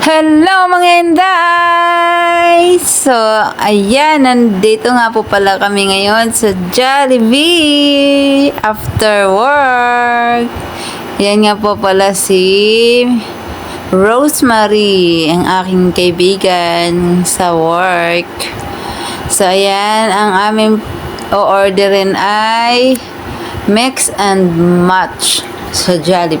Hello mga Inday! So, ayan, nandito nga po pala kami ngayon sa Jollibee after work. Yan nga po pala si Rosemary, ang aking kaibigan sa work. So, ayan, ang aming o-orderin ay mix and match sa Jollibee.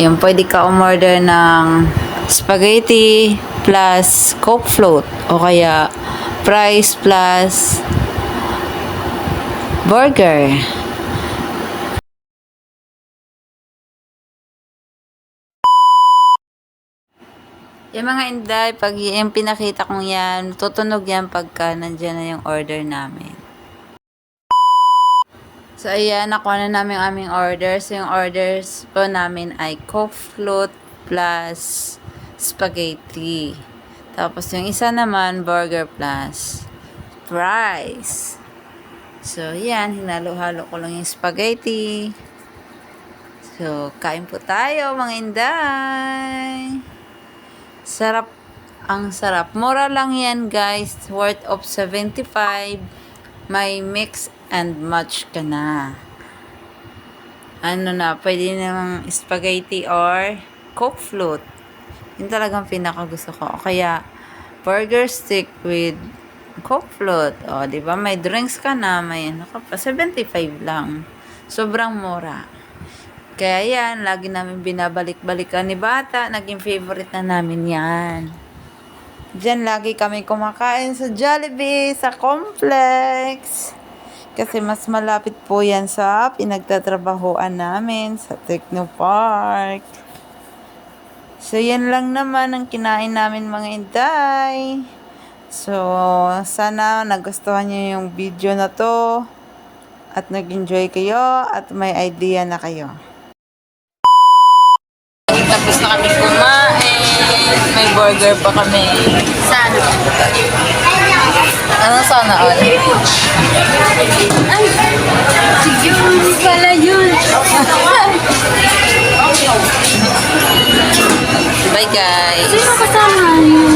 Yung pwede ka umorder ng spaghetti plus coke float o kaya fries plus burger. Yung mga inday, pag yung pinakita kong yan, tutunog yan pagka nandyan na yung order namin. So, ayan, nakuha na namin ang aming orders. Yung orders po namin ay Coke Float plus spaghetti. Tapos, yung isa naman, burger plus fries. So, yan, hinalo-halo ko lang yung spaghetti. So, kain po tayo, mga inday. Sarap. Ang sarap. Mura lang yan, guys. Worth of 75. May mix and match ka na. Ano na, pwede namang spaghetti or coke float. Yun talagang pinaka gusto ko. Kaya, burger stick with coke float. O, di ba? May drinks ka na. May ano ka pa. 75 lang. Sobrang mura. Kaya yan, lagi namin binabalik-balikan ni Bata. Naging favorite na namin yan. Diyan lagi kami kumakain sa Jollibee, sa complex. Kasi mas malapit po yan sa pinagtatrabahoan namin sa Techno Park. So, yan lang naman ang kinain namin mga inday. So, sana nagustuhan niyo yung video na to. At nag-enjoy kayo at may idea na kayo. Tapos na kami kumain. May burger pa kami. Sana. Ano sana all? Ay, sige. guys. Sino kasama?